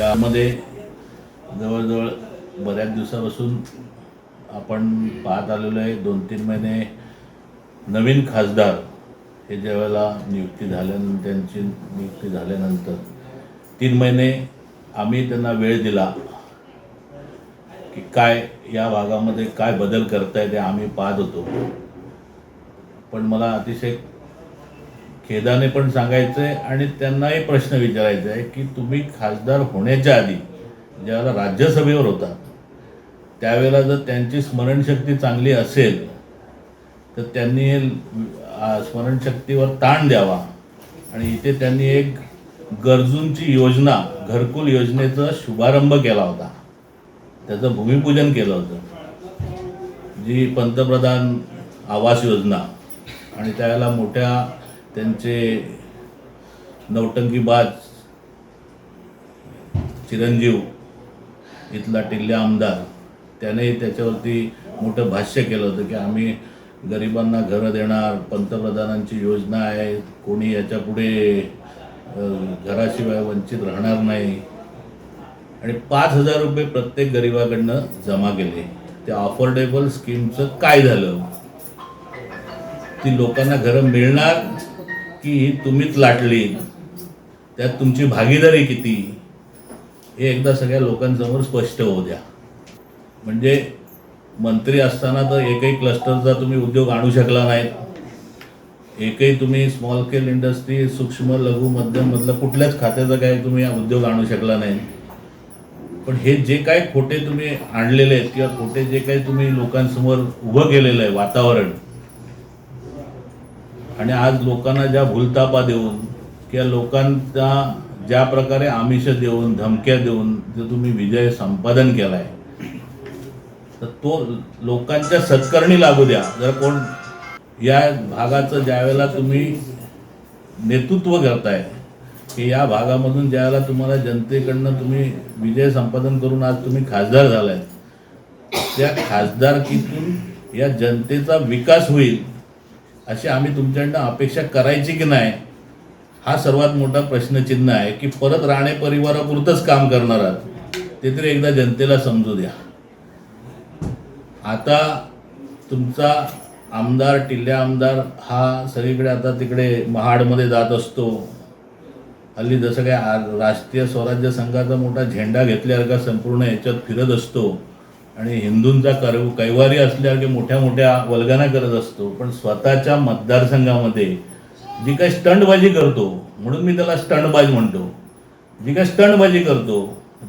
यामध्ये जवळजवळ बऱ्याच दिवसापासून आपण पाहत आलेलो आहे दोन तीन महिने नवीन खासदार हे ज्यावेळेला नियुक्ती झाल्यानंतर त्यांची नियुक्ती झाल्यानंतर तीन महिने आम्ही त्यांना वेळ दिला की काय या भागामध्ये काय बदल करताय ते आम्ही पाहत होतो. पण मला अतिशय खेदाने पण सांगायचं आहे आणि त्यांनाही प्रश्न विचारायचा आहे की तुम्ही खासदार होण्याच्या आधी ज्यावेळेला राज्यसभेवर होता त्यावेळेला जर त्यांची स्मरणशक्ती चांगली असेल तर त्यांनी हे स्मरणशक्तीवर ताण द्यावा. आणि इथे त्यांनी एक गरजूंची योजना घरकुल योजनेचा शुभारंभ केला होता. त्याचं भूमिपूजन केलं होतं. जी पंतप्रधान आवास योजना आणि त्यावेळेला मोठ्या त्यांचे नौटंकीबाज चिरंजीव इथला टिल्ले आमदार त्याने त्याच्यावरती मोठं भाष्य केलं होतं की आम्ही गरिबांना घरं देणार पंतप्रधानांची योजना आहे कोणी याच्यापुढे घराशिवाय वंचित राहणार नाही. आणि पाच हजार रुपये प्रत्येक गरिबाकडनं जमा केले. त्या अफोर्डेबल स्कीमचं काय झालं? ती लोकांना घरं मिळणार की ही तुम्हीच लाटली. त्यात तुमची भागीदारी किती? हे एकदा सगळ्या लोकांसमोर स्पष्ट होऊ द्या. म्हणजे मंत्री असताना तर एकही क्लस्टरचा तुम्ही उद्योग आणू शकला नाहीत एकही तुम्ही स्मॉल स्केल इंडस्ट्री सूक्ष्म लघु मध्यममधलं कुठल्याच खात्याचा काय तुम्ही उद्योग आणू शकला नाही. पण हे जे काय खोटे तुम्ही आणलेले आहेत किंवा खोटे जे काही तुम्ही लोकांसमोर उभं केलेलं आहे वातावरण आणि आज लोकांना ज्या भूलतापा देऊन किंवा लोकांना ज्या प्रकारे आमिष देऊन धमक्या देऊन जो तुम्ही विजय संपादन केलाय तर तो लोकांच्या सत्कारणी लागू द्या. जर कोण या भागाचं ज्यावेळेला तुम्ही नेतृत्व करताय की या भागामधून ज्यावेळेला तुम्हाला जनतेकडनं तुम्ही विजय संपादन करून आज तुम्ही खासदार झालाय त्या खासदारकीतून या जनतेचा विकास होईल. अशी आम्ही तुमच्याकडनं अपेक्षा करायची की नाही हा सर्वात मोठा प्रश्नचिन्ह आहे की परत राणे परिवारापुरतंच काम करणार आहात. ते तरी एकदा जनतेला समजू द्या. आता तुमचा आमदार टिल्ल्या आमदार हा सगळीकडे आता तिकडे महाडमध्ये जात असतो. हल्ली जसं काय आ- राष्ट्रीय स्वराज्य संघाचा मोठा झेंडा घेतल्यासारखा संपूर्ण याच्यात फिरत असतो. आणि हिंदूंचा कर कैवारी असल्यासारखे मोठ्या मोठ्या वल्गना करत असतो पण स्वतःच्या मतदारसंघामध्ये जी काही स्टंटबाजी करतो म्हणून मी त्याला स्टंटबाज म्हणतो. जी काही स्टंटबाजी करतो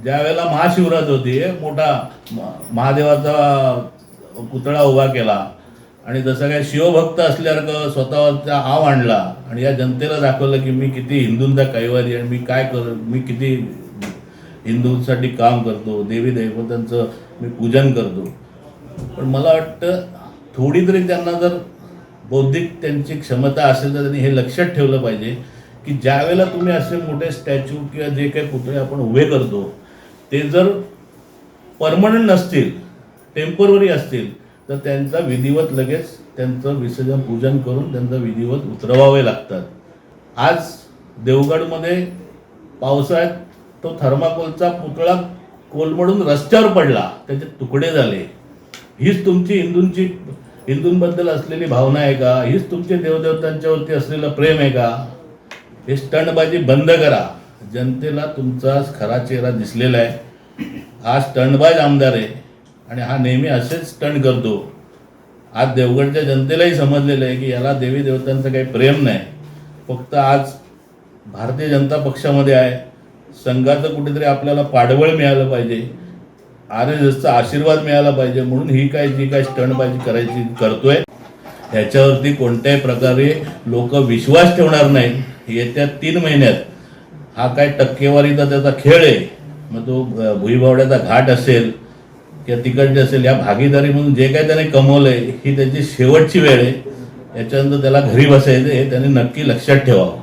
ज्या वेळेला महाशिवरात होती मोठा म- महादेवाचा पुतळा उभा केला आणि जसं काय शिवभक्त असल्यासारखं स्वतःचा आव आणला आणि या जनतेला दाखवलं की मी किती हिंदूंचा कैवारी आणि मी काय कर मी किती हिंदूंसाठी काम करतो देवी देवतांचं मी पूजन करतो. पण मला वाटतं थोडी तरी त्यांना जर बौद्धिक त्यांची क्षमता असेल तर त्यांनी हे लक्षात ठेवलं पाहिजे की ज्यावेळेला तुम्ही असे मोठे स्टॅच्यू किंवा जे काही पुतळे आपण उभे करतो ते जर परमनंट नसतील टेंपररी असतील तर त्यांचा विधिवत लगेच त्यांचं विसर्जन पूजन करून त्यांचा विधिवत उतरवावे लागतात. आज देवगडमध्ये पावसाळ्यात तो थर्माकोलचा पुतळा कोलमडून रस्त्यावर पडला. त्याचे तुकडे झाले. हीच तुमची हिंदूंची हिंदूंबद्दल असलेली भावना आहे का? हीच तुमचे देवदेवतांच्यावरती असलेलं प्रेम आहे का? हे स्टंटबाजी बंद करा. जनतेला तुमचा खरा चेहरा दिसलेला आहे. हा स्टंटबाज आमदार आहे आणि हा नेहमी असेच स्टंट करतो. आज देवगडच्या जनतेलाही समजलेलं आहे की याला देवी देवतांचं काही प्रेम नाही. फक्त आज भारतीय जनता पक्षामध्ये आहे. संघाचं कुठेतरी आपल्याला पाठबळ मिळालं पाहिजे आर एस एसचा आशीर्वाद मिळाला पाहिजे म्हणून ही काय जी काय स्टंटबाजी करायची करतोय ह्याच्यावरती कोणत्याही प्रकारे लोक विश्वास ठेवणार नाहीत. येत्या तीन महिन्यात हा काय टक्केवारीचा त्याचा खेळ आहे मग तो भुईभावड्याचा भुईबावड्याचा घाट असेल किंवा तिकडचे असेल या भागीदारी म्हणून जे काही त्याने कमवलंय ही त्याची शेवटची वेळ आहे. याच्यानंतर त्याला घरी बसायचं हे त्याने नक्की लक्षात ठेवावं.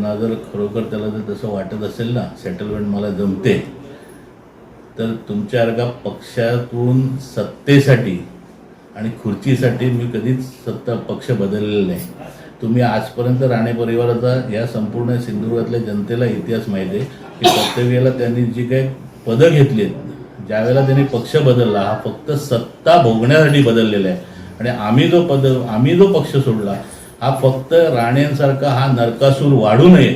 ना जर खरोखर त्याला जर तसं वाटत असेल ना सेटलमेंट मला जमते तर तुमच्यासारखा पक्षातून सत्तेसाठी आणि खुर्चीसाठी मी कधीच सत्ता पक्ष बदललेला नाही. तुम्ही आजपर्यंत राणे परिवाराचा या संपूर्ण सिंधुदुर्गातल्या जनतेला इतिहास माहिती आहे की प्रत्येक वेळेला त्यांनी जी काही पदं घेतली आहेत ज्यावेळेला त्यांनी पक्ष बदलला हा फक्त सत्ता भोगण्यासाठी बदललेला आहे. आणि आम्ही जो पद आम्ही जो पक्ष सोडला हा फक्त राणेंसारखा हा नरकासूर वाढू नये.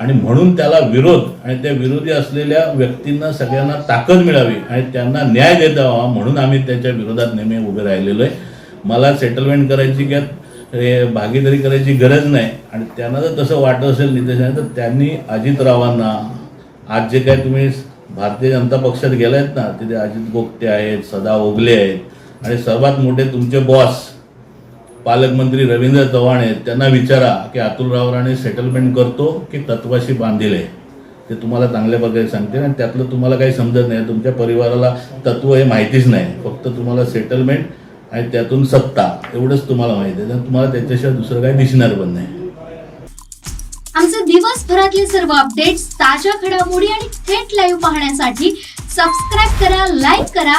आणि म्हणून त्याला विरोध आणि त्या विरोधी असलेल्या व्यक्तींना सगळ्यांना ताकद मिळावी आणि त्यांना न्याय देता व्हावा म्हणून आम्ही त्याच्या विरोधात नेहमी उभे राहिलेलो आहे. मला सेटलमेंट करायची किंवा भागीदारी करायची गरज नाही. आणि त्यांना जर तसं वाटत असेल नितेशाने तर त्यांनी अजितरावांना आज जे काय तुम्ही भारतीय जनता पक्षात गेलायत ना तिथे अजित गोपटे आहेत सदा ओगले आहेत आणि सर्वात मोठे तुमचे बॉस पालकमंत्री रवींद्र चव्हाण आहेत त्यांना विचारा की अतुल राणे सेटलमेंट करतो की तत्वाशी बांधील आहे? ते तुम्हाला चांगल्या प्रकारे सांगते आणि त्यातलं तुम्हाला काही समजत नाही. तुमच्या परिवाराला तत्व हे माहितीच नाही. फक्त तुम्हाला सेटलमेंट आणि त्यातून सत्ता एवढंच तुम्हाला माहिती आहे. तर तुम्हाला त्याच्याशिवाय दुसरं काही दिसणार पण नाही. आमचे दिवसभरातले सर्व अपडेट्स ताज्या घडामोडी आणि थेट लाईव्ह पाहण्यासाठी सबस्क्राईब करा लाईक करा